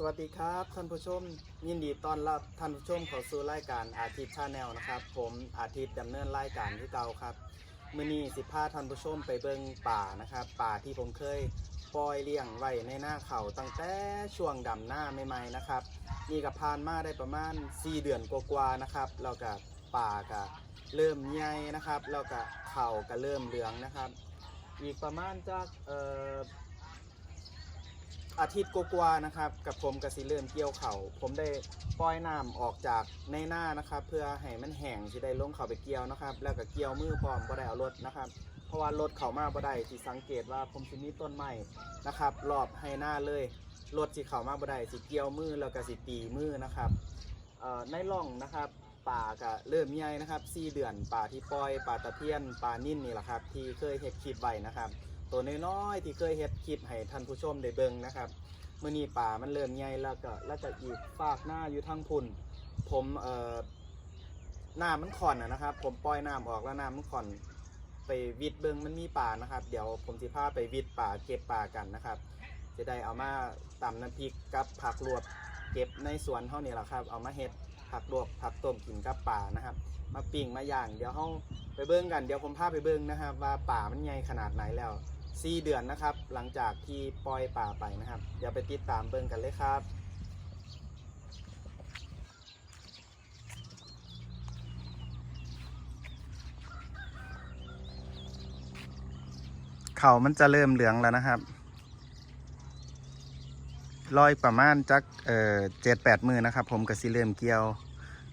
สวัสดีครับท่านผู้ชม ยินดีต้อนรับท่านผู้ชมเข้าสู่รายการอาทิตย์ชาแนลนะครับ ผมอาทิตย์ดำเนินรายการที่เก่าครับมือนี้สิพาท่านผู้ชมไปเบิ่งป่านะครับ ป่าที่ผมเคยปล่อยเลี้ยงไว้ในหน้าเขาตั้งแต่ช่วงดำหน้าใหม่ๆนะครับนี่ก็ผ่านมาได้ประมาณ 4 เดือนกว่าๆนะครับแล้วก็ป่าก็เริ่มใหญ่นะครับแล้วก็เข่าก็เริ่มเหลืองนะครับ อีกประมาณจากเอ่อ อาทิตย์กว่าๆนะครับ กับผมกสิเริ่มเกี่ยวเขาวผมได้ปล่อยน้ำออกจากในหน้านะครับ เพื่อให้มันแห้งสิได้ลงเข่าไปเกี่ยวนะครับ แล้วก็เกี่ยวมือพร้อมบ่ได้เอารถนะครับ เพราะว่ารถเข่ามาบ่ได้สิสังเกตว่าผมสิมีต้นไม้นะครับรอบให้หน้าเลยรถสิเข่ามาบ่ได้สิเกี่ยวมือแล้วก็สิตีมือนะครับในร่องนะครับป่าก็เริ่มใหญ่นะครับ4เดือนป่าที่ปล่อยป่าตะเพียนป่านิ่นนี่แหละครับ ที่เคยเฮ็ดคลิปไว้นะครับ ตัวน้อยๆที่เคยเฮ็ดคลิปให้ท่านผู้ชมได้เบิ่งนะครับเมื่อนี้ป่ามันเริ่มใหญ่แล้วก็แล้วก็อีกฝากหน้าอยู่ทางพุ่น ผมเอ่อน้ำมันขอนนะครับ ผมปล่อยน้ำออกแล้วน้ำมันขอน ไปวิดเบิ่งมันมีป่านะครับ เดี๋ยวผมสิพาไปวิดป่าเก็บป่ากันนะครับ จะได้เอามาตำน้ำพริกกับผักลวกเก็บในสวนเท่านี้แหละครับ เอามาเฮ็ดผักลวกผักต้มกินกับป่านะครับ มาปิ้งมาย่าง เดี๋ยวเฮาไปเบิ่งกันเดี๋ยวผมพาไปเบิ่งนะครับ ว่าป่ามันใหญ่ขนาดไหนแล้ว 4เดือนนะครับ หลังจากที่ปล่อยป่าไปนะครับ เดี๋ยวไปติดตามเบิ่งกันเลยครับเขามันจะเริ่มเหลืองแล้วนะครับลอยประมาณจักเอ่อเจ็ดแปดมือนะครับ ผมก็สิเริ่มเกี่ยว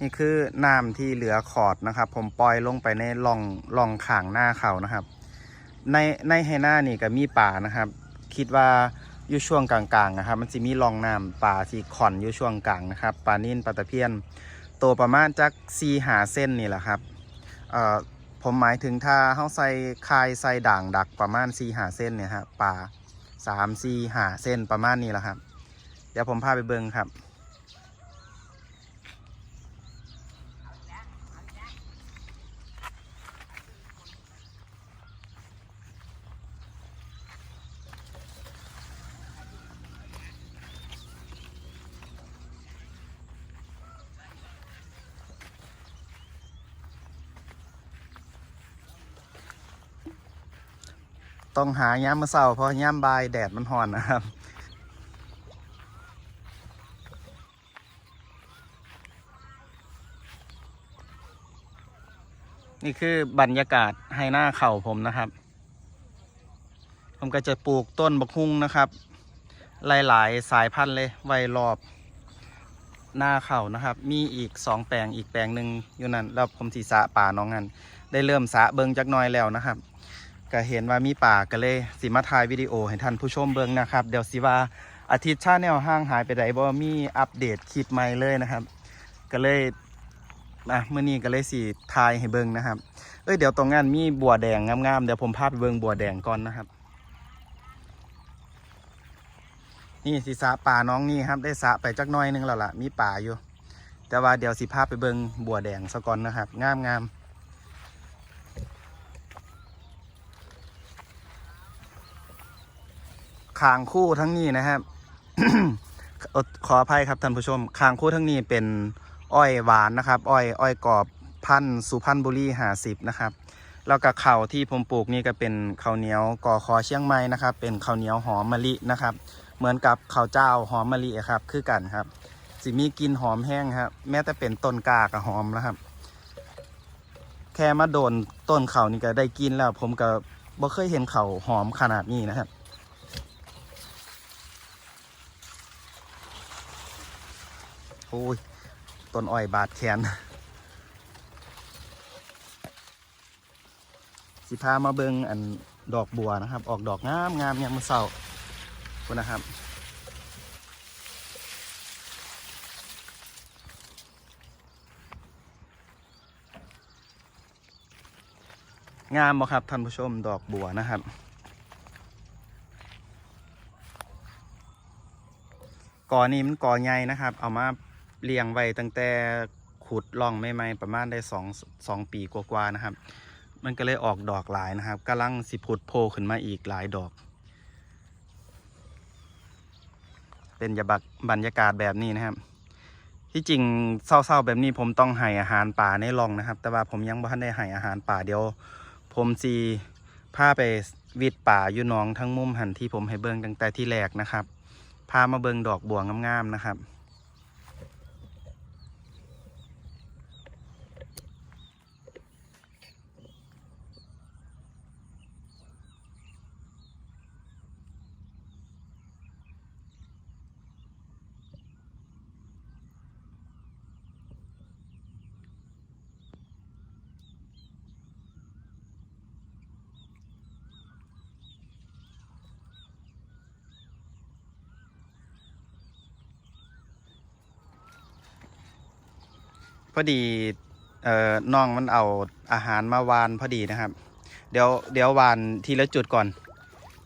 นี่คือน้ำที่เหลือขอดนะครับ ผมปล่อยลงไปในร่องร่องขางหน้าเขานะครับ ในในไฮหน้านี่ก็มีป่านะครับ คิดว่าอยู่ช่วงกลางๆนะครับ มันจะมีร่องน้ำป่าที่ขอนอยู่ช่วงกลางนะครับป่านิ่นปลาตะเพียนโตวประมาณจักซีหาเส้นนี่แหละครับเอ่อผมหมายถึงถ้าเขาใส่คายใส่ด่างดักประมาณซีหาเส้นเนี่ยฮะป่าสามซีหาเส้นประมาณนี้แหละครับ เดี๋ยวผมพาไปเบิ้งครับ ต้องหาย้ำมาเศร้าเพราะย้ำบายแดดมันห่อนนะครับนี่คือบรรยากาศให้หน้าเข่าผมนะครับ ผมก็จะปลูกต้นบักฮุ่งนะครับ หลาย ๆ สายพันธุ์เลยไว้รอบหน้าเข่านะครับ มีอีกสองแปลงอีกแปลงหนึ่งอยู่นั่นแล้วผมสีสะป่าน้องนันได้เริ่มสะเบิงจักน้อยแล้วนะครับ ก็เห็นว่ามีป่าก็เลยสิมาถ่ายวิดีโอให้ท่านผู้ชมเบิ่งนะครับ เดี๋ยวสิว่าอาทิตย์ชาแนลห้างหายไปไหนบ่มีอัปเดตคลิปใหม่เลยนะครับ ก็เลยอะเมื่อนี้ก็เลยสิถ่ายให้เบิ่งนะครับ เอ้ยเดี๋ยวตรงนั้นมีบัวแดงงามๆเดี๋ยวผมพาไปเบิ่งบัวแดงก่อนนะครับ นี่สิสะป่าน้องนี่ครับ ได้สะไปจักหน้อยหนึงแล้วล่ะมีป่าอยู่ แต่ว่าเดี๋ยวสิพาไปเบิ่งบัวแดงซะก่อนนะครับ งามๆ คางคู่ทั้งนี้นะครับ ขออภัยครับท่านผู้ชมคางคู่ทั้งนี้เป็นอ้อยหวานนะครับ อ้อยอ้อยกรอบพันสุพรรณบุรีหาสิบนะครับแล้วก็ข้าวที่ผมปลูกนี่ก็เป็นข้าวเหนียวกอคอเชียงใหม่นะครับ เป็นข้าวเหนียวหอมมะลินะครับ เหมือนกับข้าวเจ้าหอมมะลิครับ คือกันครับสิมีกลินหอมแห้งครับแม้แต่เป็นต้นกากหอมแล้วครับ แค่มาโดนต้นเขานี่ก็ได้กินแล้ว ผมก็บ่เคยเห็นเขาหอมขนาดนี้นะครับ โอ้ยต้นอ้อยบาดแขน สิพามาเบิงอันดอกบัวนะครับ ออกดอกงามงามยามมื้อเช้าคุณนะครับ งามบ่ครับท่านผู้ชมดอกบัวนะครับกอนี้มันกอใหญ่นะครับ เอามา เลี้ยงไว้ตั้งแต่ขุดล่องใหม่ๆประมาณได้สองสองปีกว่าๆนะครับ มันก็เลยออกดอกหลายนะครับกำลังสิผุดโผล่ขึ้นมาอีกหลายดอก เป็นยาบักบรรยากาศแบบนี้นะครับ ที่จริงเศร้าๆแบบนี้ผมต้องให้อาหารป่าในร่องนะครับ แต่ว่าผมยังบ่ทันได้ให้อาหารป่าเดี๋ยวผมสีพาไปวิดป่าอยู่น้องทั้งมุมหันที่ผมให้เบิ่งตั้งแต่ที่แรกนะครับ พามาเบิ่งดอกบัวงามๆนะครับ พอดีเอ่อน้องมันเอาอาหารมาวานพอดีนะครับ เดี๋ยวเดี๋ยววานทีละจุดก่อน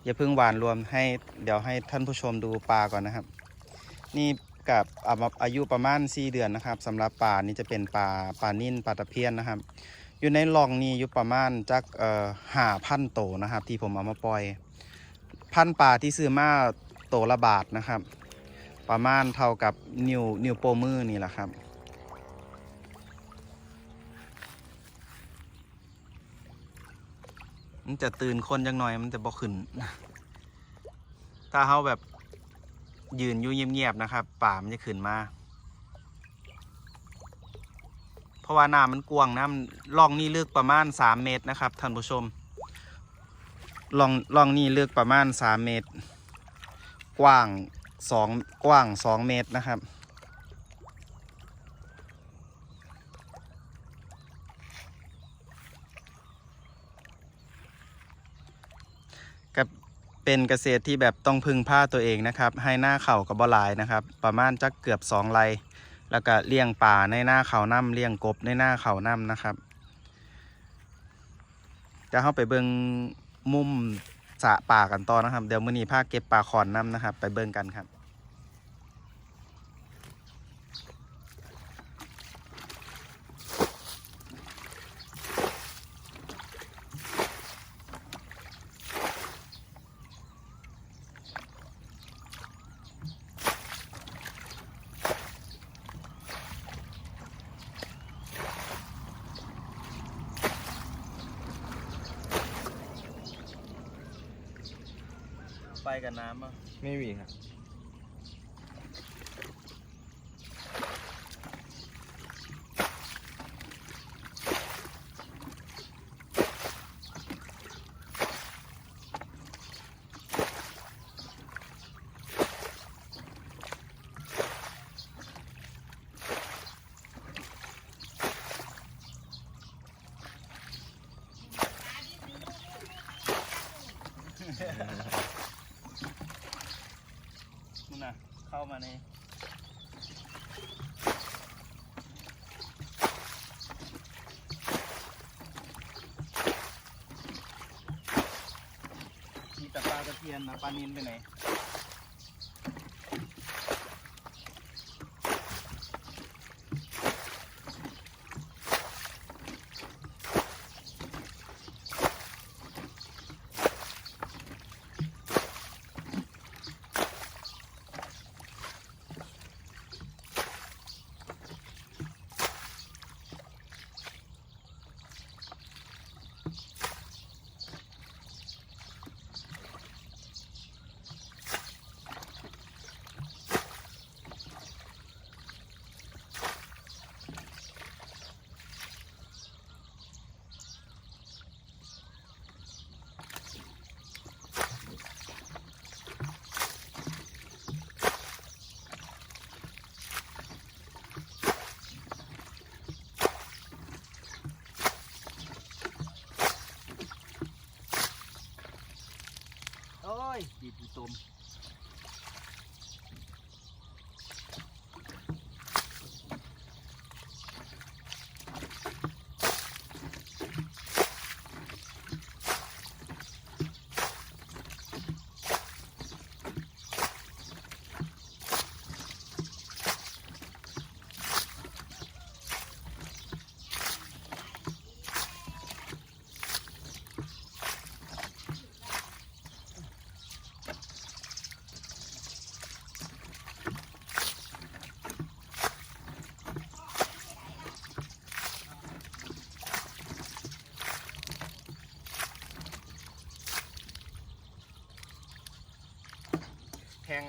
อย่าเพิ่งวานรวมให้เดี๋ยวให้ท่านผู้ชมดูปลาก่อนนะครับ นี่กับอาอายุประมาณ4เดือนนะครับสำหรับปลานี่จะเป็นปลาปลานิ่นปลาตะเพียนนะครับ อยู่ในลองนี้อยู่ประมาณจักเอ่อห้าพันโตนะครับ ที่ผมเอามาปล่อย พันปลาที่ซื้อมาโตละบาทนะครับ ประมาณเท่ากับนิ้วนิ้วโปมือนี่แหละครับ มันจะตื่นคนจังหน่อยมันจะบ่ขึ้น ถ้าเขาแบบยืนอยู่เงียบๆนะครับ ป่ามันจะขึ้นมา เพราะว่าน้ำมันกว้างน้ำล่องนี่ลึกประมาณสามเมตรนะครับท่านผู้ชมล่องล่องนี่ลึกประมาณสามเมตร กว้างสองกว้างสองเมตรนะครับ เป็นเกษตรที่แบบต้องพึ่งผ้าตัวเองนะครับ ให้หน้าเข่ากับบลายนะครับ ประมาณจักเกือบสองไร่แล้วก็เลี้ยงป่าในหน้าเขาน้ำเลี้ยงกบในหน้าเขาน้ำนะครับ จะเข้าไปเบิงมุมสะป่ากันต่อนะครับ เดี๋ยวมื้อนี้พาเก็บป่าขอนน้ำนะครับ ไปเบิงกันครับ ไปกับน้ำอะไม่มีครับนู่นน่ะ เข้า มาในมีแต่ปลาตะเพียนนะปลานินไปไหน ยดีดตุม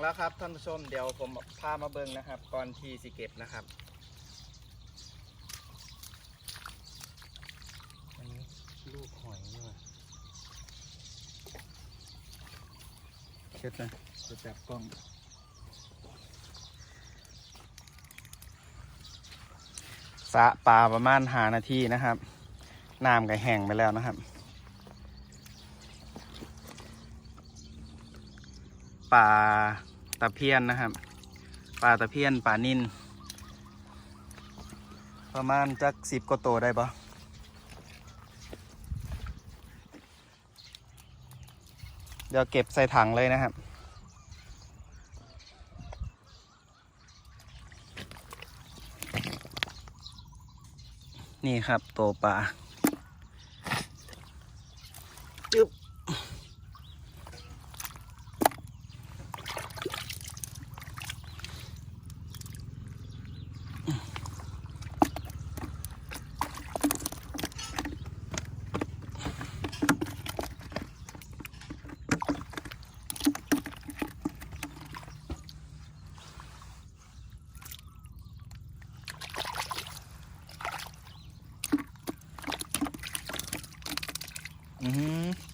แล้วครับท่านผู้ชมเดี๋ยวผมพามาเบิ่งนะครับ ก่อนที่สิเก็บนะครับอันนี้ลูกหอยนี่ว่ะเช็ดนะจะจับกล้องสะปลาประมาณหานาทีนะครับน้ำก็แห้งไปแล้วนะครับ ปลาตะเพียนนะครับ ปลาตะเพียนปลานินประมาณจักสิบกว่าตัวได้ปะเดี๋ยวเก็บใส่ถังเลยนะครับ นี่ครับตัวปลา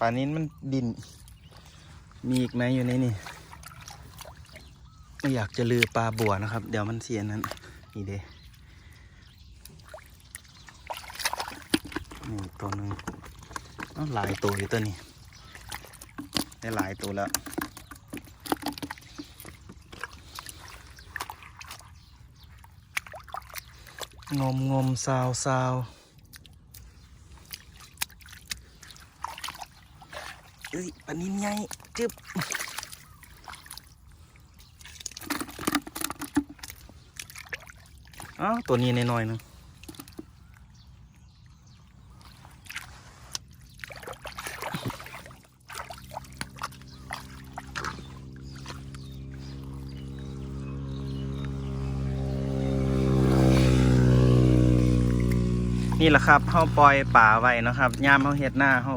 านินมันบิน มีอีกไหมอยู่ในนี่ ไม่อยากจะลือปลาบัวนะครับ เดี๋ยวมันเสียนั้นนี่เด้นี่ตัวนึงหลายตัวอยู่ตัวนี้ ได้หลายตัวแล้วงมงมซาวซาว เอ้ยปลานินใหญ่จึ๊บอ้าวตัวนี้น้อยๆนึงนี่แหละครับเขาปล่อยป่าไว้นะครับ ยามเขาเฮ็ดหน้าเขา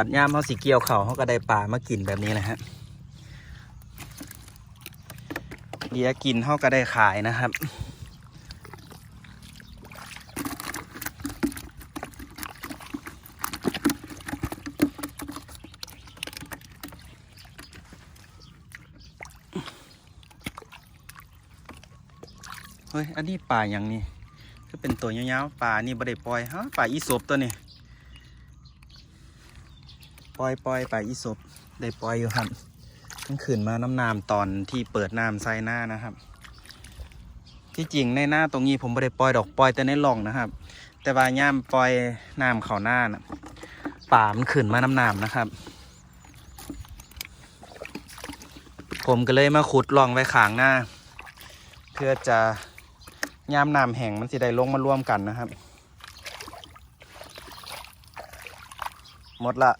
บัดยามเขาสีเกียวเขาเขาก็ได้ป่ามากินแบบนี้แหละฮะเดียกินเขาก็ได้ขายนะครับเฮ้ย อันนี้ป่าอย่างนี้ก็เป็นตัวยาวๆป่านี่บ่ได้ปล่อยฮะป่าอีสบตัวนี้ ปล่อยปล่อยไปอีสบได้ปล่อยอยู่ครับมันขึ้นมาน้ำน้ำตอนที่เปิดน้ำใส่หน้านะครับ ที่จริงในหน้าตรงนี้ผมบ่ได้ปล่อยดอกปล่อยแต่ในหล่องนะครับ แต่ว่าย่ามปล่อยน้ำเขาหน้านะป่ามันขึ้นมาน้ำน้ำนะครับ ผมก็เลยมาขุดล่องไว้ขางหน้า เพื่อจะยามน้ำแห้งมันสิได้ลงมาร่วมกันนะครับ หมดละ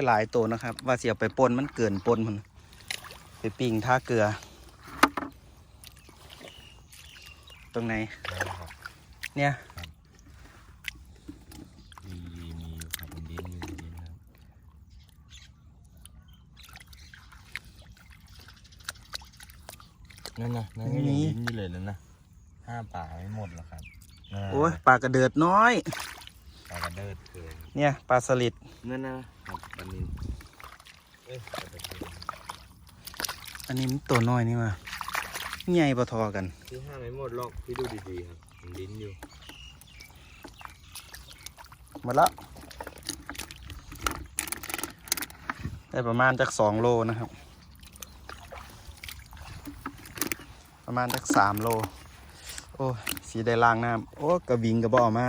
ได้หลายตัวนะครับ ว่าเสียไปปนมันเกินปนมัน ไปปิ้งท่าเกลือ ตรงไหน เนี่ยมีมีอยู่ครับมันดิ้นอยู่ดิ้นครับนั่นนะนั่นก็ยังดิ้นอยู่เลยนั่นนะห้าป่าไม่หมดหรอกครับนั่นน่ะโอ้ยปลากระเดิดน้อย ปลากระเดิดเกินเนี่ยปลาสลิดนั่นนะครับปลานินเอ้ยปลาตะเพียนอันนี้มันตัวน้อยนี่ว่าใหญ่ปะทอกัน พี่ห้าไม่หมดหรอกพี่ดูดีๆครับมันดิ้นอยู่หมดแล้วได้ประมาณจากสองโลนะครับ ประมาณจากสามโล โอ้ยสีได้ล้างน้ำโอ้กระวิงกระบอกมา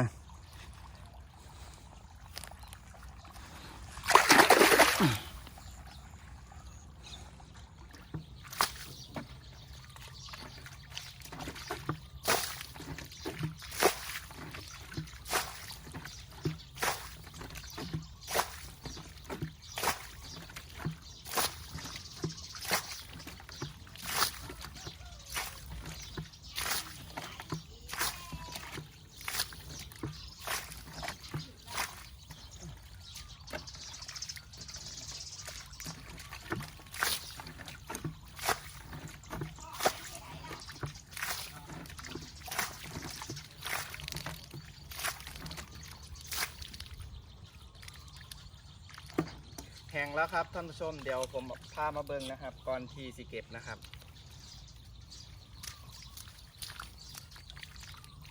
ห้งแล้วครับท่านผู้ชมเดี๋ยวผมพามาเบิ่งนะครับ ก่อนที่สิเก็บนะครับ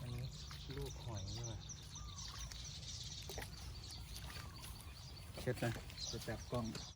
อันนี้ลูกหอยนี่ว่ะเช็ดนะจะจับกล้อง